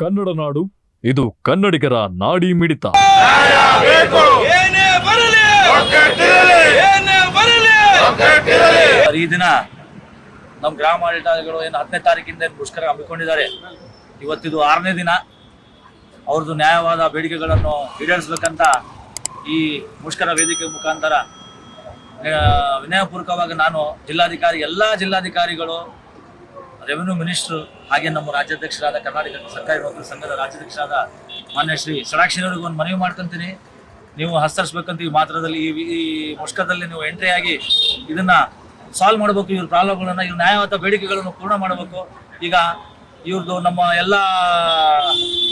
ಕನ್ನಡ ನಾಡು, ಇದು ಕನ್ನಡಿಗರ ನಾಡಿ ಮಿಡಿತ. ಈ ದಿನ ನಮ್ಮ ಗ್ರಾಮ ಆಡಳಿತಗಳು ಏನು ಹತ್ತನೇ ತಾರೀಕಿಂದ ಏನು ಮುಷ್ಕರ ಹಮ್ಮಿಕೊಂಡಿದ್ದಾರೆ. ಇವತ್ತಿದು ಆರನೇ ದಿನ. ಅವ್ರದ್ದು ನ್ಯಾಯವಾದ ಬೇಡಿಕೆಗಳನ್ನು ಈಡೇರಿಸಬೇಕಂತ ಈ ಮುಷ್ಕರ ವೇದಿಕೆ ಮುಖಾಂತರ ವಿನಯಪೂರ್ವಕವಾಗಿ ನಾನು ಜಿಲ್ಲಾಧಿಕಾರಿ, ಎಲ್ಲ ಜಿಲ್ಲಾಧಿಕಾರಿಗಳು ರೆವಿನ್ಯೂ ಮಿನಿಸ್ಟರ್ ಹಾಗೆ ನಮ್ಮ ರಾಜ್ಯಾಧ್ಯಕ್ಷರಾದ ಕರ್ನಾಟಕ ಸರ್ಕಾರಿ ನೌಕರ ಸಂಘದ ರಾಜ್ಯಾಧ್ಯಕ್ಷರಾದ ಮಾನ್ಯ ಶ್ರೀ ಷಡಾಕ್ಷರವರಿಗೂ ಒಂದು ಮನವಿ ಮಾಡ್ಕೊಂತೀನಿ. ನೀವು ಹಸ್ತರಿಸ್ಬೇಕಂತ ಈ ಮಾತ್ರದಲ್ಲಿ ಈ ಮುಷ್ಕರದಲ್ಲಿ ನೀವು ಎಂಟ್ರಿ ಆಗಿ ಇದನ್ನ ಸಾಲ್ವ್ ಮಾಡಬೇಕು, ಇವ್ರ ಪ್ರಾಬ್ಲಮ್ಗಳನ್ನ, ಇವ್ರ ನ್ಯಾಯವಾದ ಬೇಡಿಕೆಗಳನ್ನು ಪೂರ್ಣ ಮಾಡಬೇಕು. ಈಗ ಇವ್ರದ್ದು ನಮ್ಮ ಎಲ್ಲ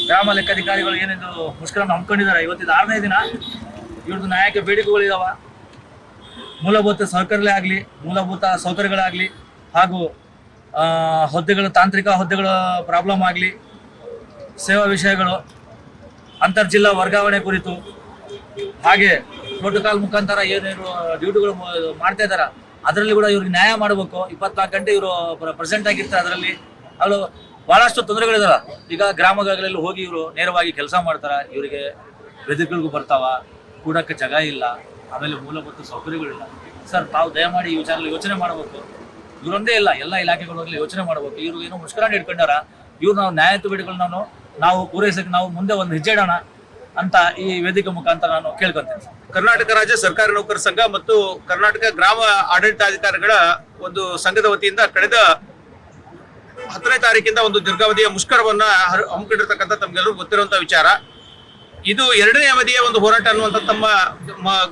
ಗ್ರಾಮ ಲೆಕ್ಕಾಧಿಕಾರಿಗಳು ಏನಿದು ಮುಷ್ಕರನ ಹಮ್ಮಿಕೊಂಡಿದ್ದಾರೆ, ಇವತ್ತಿದ ಆರನೇ ದಿನ ಇವ್ರದ್ದು ನ್ಯಾಯಕ್ಕೆ ಬೇಡಿಕೆಗಳಿದಾವ ಮೂಲಭೂತ ಸೌಕರ್ಯ ಆಗಲಿ, ಮೂಲಭೂತ ಸೌಕರ್ಯಗಳಾಗಲಿ ಹಾಗೂ ಹುದ್ದೆಗಳು, ತಾಂತ್ರಿಕ ಹುದ್ದೆಗಳ ಪ್ರಾಬ್ಲಮ್ ಆಗಲಿ, ಸೇವಾ ವಿಷಯಗಳು, ಅಂತರ್ಜಿಲ್ಲಾ ವರ್ಗಾವಣೆ ಕುರಿತು, ಹಾಗೆ ಪ್ರೋಟೋಕಾಲ್ ಮುಖಾಂತರ ಏನೇನು ಡ್ಯೂಟಿಗಳು ಮಾಡ್ತಾ ಇದ್ದಾರೆ ಅದರಲ್ಲಿ ಕೂಡ ಇವ್ರಿಗೆ ನ್ಯಾಯ ಮಾಡಬೇಕು. ಇಪ್ಪತ್ನಾಲ್ಕು ಗಂಟೆ ಇವರು ಪ್ರೆಸೆಂಟ್ ಆಗಿರ್ತಾರೆ ಅದರಲ್ಲಿ. ಅವರು ಬಹಳಷ್ಟು ತೊಂದರೆಗಳಿದಾವ ಈಗ ಗ್ರಾಮಗಳಲ್ಲಿ ಹೋಗಿ ಇವರು ನೇರವಾಗಿ ಕೆಲಸ ಮಾಡ್ತಾರೆ, ಇವರಿಗೆ ವೆದಿಕೆಗಳಿಗೂ ಬರ್ತಾವ, ಕೂಡಕ್ಕೆ ಜಾಗ ಇಲ್ಲ, ಆಮೇಲೆ ಮೂಲಭೂತ ಸೌಕರ್ಯಗಳಿಲ್ಲ. ಸರ್, ತಾವು ದಯಮಾಡಿ ಈ ವಿಚಾರದಲ್ಲಿ ಯೋಚನೆ ಮಾಡಬೇಕು. ಇವರೊಂದೇ ಇಲ್ಲ, ಎಲ್ಲ ಇಲಾಖೆಗಳಲ್ಲಿ ಯೋಚನೆ ಮಾಡಬೇಕು. ಇವರು ಏನೋ ಮುಷ್ಕರಾಣಿ ಇಟ್ಕೊಂಡಾರ ಇವ್ರು ನಾವು ನ್ಯಾಯತ್ವ ಬೇಡಿಕೆಗಳು ನಾವು ನಾವು ಪೂರೈಸಕ್ಕೆ ನಾವು ಮುಂದೆ ಒಂದು ಹೆಜ್ಜೆ ಇಡೋಣ ಅಂತ ಈ ವೇದಿಕೆ ಮುಖಾಂತರ ನಾನು ಕೇಳ್ಕೊಂತೀನಿ. ಕರ್ನಾಟಕ ರಾಜ್ಯ ಸರ್ಕಾರಿ ನೌಕರ ಸಂಘ ಮತ್ತು ಕರ್ನಾಟಕ ಗ್ರಾಮ ಆಡಳಿತಾಧಿಕಾರಿಗಳ ಒಂದು ಸಂಘದ ವತಿಯಿಂದ ಕಳೆದ ಹತ್ತನೇ ತಾರೀಕಿಂದ ಒಂದು ದೀರ್ಘಾವಧಿಯ ಮುಷ್ಕರವನ್ನ ಹಮ್ಮಿಕೊಂಡಿರ್ತಕ್ಕಂಥ ತಮ್ಗೆಲ್ಲರೂ ಗೊತ್ತಿರುವಂತಹ ವಿಚಾರ. ಇದು ಎರಡನೇ ಅವಧಿಯ ಒಂದು ಹೋರಾಟ ಅನ್ನುವಂಥ ತಮ್ಮ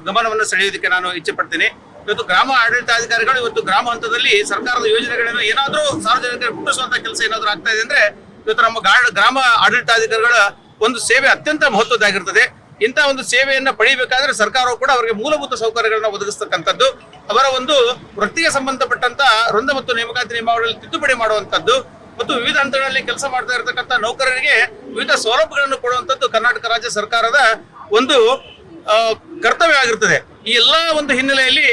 ಗಮನವನ್ನು ಸೆಳೆಯೋದಕ್ಕೆ ನಾನು ಇಚ್ಛೆ ಪಡ್ತೀನಿ. ಇವತ್ತು ಗ್ರಾಮ ಆಡಳಿತಾಧಿಕಾರಿಗಳು, ಇವತ್ತು ಗ್ರಾಮ ಹಂತದಲ್ಲಿ ಸರ್ಕಾರದ ಯೋಜನೆಗಳನ್ನು ಏನಾದರೂ ಸಾರ್ವಜನಿಕರಿಗೆ ಮುಟ್ಟಿಸುವಂತ ಕೆಲಸ ಏನಾದರೂ ಆಗ್ತಾ ಇದೆ ಅಂದ್ರೆ ಇವತ್ತು ನಮ್ಮ ಗ್ರಾಮ ಆಡಳಿತಾಧಿಕಾರಿಗಳ ಒಂದು ಸೇವೆ ಅತ್ಯಂತ ಮಹತ್ವದ್ದಾಗಿರ್ತದೆ. ಇಂಥ ಒಂದು ಸೇವೆಯನ್ನು ಪಡಿಬೇಕಾದ್ರೆ ಸರ್ಕಾರವು ಕೂಡ ಅವರಿಗೆ ಮೂಲಭೂತ ಸೌಕರ್ಯಗಳನ್ನ ಒದಗಿಸ್ತಕ್ಕಂಥದ್ದು, ಅವರ ಒಂದು ವೃತ್ತಿಗೆ ಸಂಬಂಧಪಟ್ಟಂತ ವೃಂದ ಮತ್ತು ನೇಮಕಾತಿ ನಿಯಮಾವಳಿಯಲ್ಲಿ ತಿದ್ದುಪಡಿ ಮಾಡುವಂತದ್ದು ಮತ್ತು ವಿವಿಧ ಹಂತಗಳಲ್ಲಿ ಕೆಲಸ ಮಾಡ್ತಾ ಇರತಕ್ಕಂಥ ನೌಕರರಿಗೆ ವಿವಿಧ ಸೌಲಭ್ಯಗಳನ್ನು ಕೊಡುವಂಥದ್ದು ಕರ್ನಾಟಕ ರಾಜ್ಯ ಸರ್ಕಾರದ ಒಂದು ಕರ್ತವ್ಯ ಆಗಿರ್ತದೆ. ಈ ಎಲ್ಲಾ ಒಂದು ಹಿನ್ನೆಲೆಯಲ್ಲಿ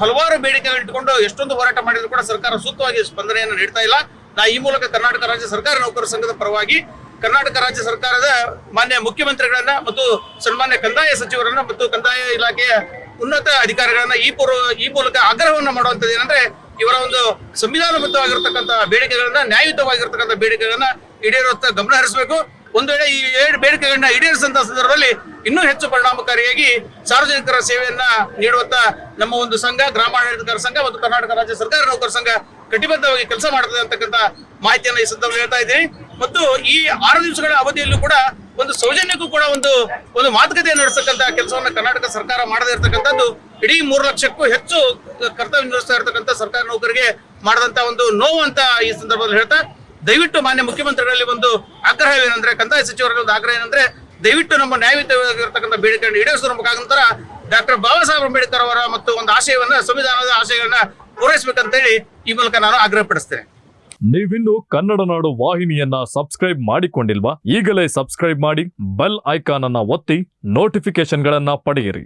ಹಲವಾರು ಬೇಡಿಕೆಗಳು ಇಟ್ಟುಕೊಂಡು ಎಷ್ಟೊಂದು ಹೋರಾಟ ಮಾಡಿದ್ರು ಕೂಡ ಸರ್ಕಾರ ಸೂಕ್ತವಾಗಿ ಸ್ಪಂದನೆಯನ್ನು ನೀಡ್ತಾ ಇಲ್ಲ. ನಾ ಈ ಮೂಲಕ ಕರ್ನಾಟಕ ರಾಜ್ಯ ಸರ್ಕಾರಿ ನೌಕರ ಸಂಘದ ಪರವಾಗಿ ಕರ್ನಾಟಕ ರಾಜ್ಯ ಸರ್ಕಾರದ ಮಾನ್ಯ ಮುಖ್ಯಮಂತ್ರಿಗಳನ್ನ ಮತ್ತು ಸನ್ಮಾನ್ಯ ಕಂದಾಯ ಸಚಿವರನ್ನ ಮತ್ತು ಕಂದಾಯ ಇಲಾಖೆಯ ಉನ್ನತ ಅಧಿಕಾರಿಗಳನ್ನ ಈ ಪೂರ್ವ ಈ ಮೂಲಕ ಆಗ್ರಹವನ್ನು ಮಾಡುವಂಥದ್ದು ಏನಂದ್ರೆ ಇವರ ಒಂದು ಸಂವಿಧಾನಬದ್ಧವಾಗಿರ್ತಕ್ಕಂಥ ಬೇಡಿಕೆಗಳನ್ನ ನ್ಯಾಯಯುತವಾಗಿರ್ತಕ್ಕಂಥ ಬೇಡಿಕೆಗಳನ್ನ ಈಡೇರುವತ್ತ ಗಮನ ಹರಿಸಬೇಕು. ಒಂದು ವೇಳೆ ಈ ಏಳು ಬೇಡಿಕೆಗಳನ್ನ ಈಡೇರಿಸಿದಂತಹ ಸಂದರ್ಭದಲ್ಲಿ ಇನ್ನೂ ಹೆಚ್ಚು ಪರಿಣಾಮಕಾರಿಯಾಗಿ ಸಾರ್ವಜನಿಕರ ಸೇವೆಯನ್ನ ನೀಡುವಂತ ನಮ್ಮ ಒಂದು ಸಂಘ, ಗ್ರಾಮಾಡಳಿತಗಾರ ಸಂಘ ಮತ್ತು ಕರ್ನಾಟಕ ರಾಜ್ಯ ಸರ್ಕಾರ ನೌಕರ ಸಂಘ ಕಟಿಬದ್ಧವಾಗಿ ಕೆಲಸ ಮಾಡುತ್ತದೆ ಅಂತಕ್ಕಂಥ ಮಾಹಿತಿಯನ್ನು ಈ ಸಂದರ್ಭದಲ್ಲಿ ಹೇಳ್ತಾ ಇದ್ದೀನಿ. ಮತ್ತು ಈ ಆರು ದಿವಸಗಳ ಅವಧಿಯಲ್ಲೂ ಕೂಡ ಒಂದು ಸೌಜನ್ಯಕ್ಕೂ ಕೂಡ ಒಂದು ಒಂದು ಮಾತುಕತೆ ನಡೆಸತಕ್ಕಂಥ ಕೆಲಸವನ್ನು ಕರ್ನಾಟಕ ಸರ್ಕಾರ ಮಾಡದೇ ಇರತಕ್ಕಂಥದ್ದು ಇಡೀ ಮೂರು ಲಕ್ಷಕ್ಕೂ ಹೆಚ್ಚು ಕರ್ತವ್ಯ ನಿರ್ವಹಿಸ್ತಾ ಇರತಕ್ಕಂಥ ಸರ್ಕಾರಿ ನೌಕರಿಗೆ ಮಾಡಿದಂತ ಒಂದು ನೋವು ಅಂತ ಈ ಸಂದರ್ಭದಲ್ಲಿ ಹೇಳ್ತಾ ದಯವಿಟ್ಟು ಮಾನ್ಯ ಮುಖ್ಯಮಂತ್ರಿಗಳಲ್ಲಿ ಒಂದು ಆಗ್ರಹವೇನೆಂದ್ರೆ, ಕಂದಾಯ ಸಚಿವರಲ್ಲಿ ಒಂದು ಆಗ್ರಹ ಏನಂದ್ರೆ ದಯವಿಟ್ಟು ನಮ್ಮ ನ್ಯಾಯಯುತವಾಗಿರ್ತಕ್ಕಂಥ ಬೇಡಿಕೆಯನ್ನು ಈಡೇರಿಸುವ ಮುಖಾಂತರ ಡಾಕ್ಟರ್ ಬಾಬಾ ಸಾಹೇಬ್ ಅಂಬೇಡ್ಕರ್ ಅವರ ಮತ್ತು ಒಂದು ಆಶಯವನ್ನ, ಸಂವಿಧಾನದ ಆಶಯಗಳನ್ನ ಪೂರೈಸಬೇಕಂತೇಳಿ ಈ ಮೂಲಕ ನಾನು ಆಗ್ರಹಪಡಿಸ್ತೇನೆ. ನೀವಿನ್ನು ಕನ್ನಡ ನಾಡು ವಾಹಿನಿಯನ್ನ ಸಬ್ಸ್ಕ್ರೈಬ್ ಮಾಡಿಕೊಂಡಿಲ್ವಾ? ಈಗಲೇ ಸಬ್ಸ್ಕ್ರೈಬ್ ಮಾಡಿ, ಬೆಲ್ ಐಕಾನ್ ಅನ್ನ ಒತ್ತಿ ನೋಟಿಫಿಕೇಶನ್ಗಳನ್ನ ಪಡೆಯಿರಿ.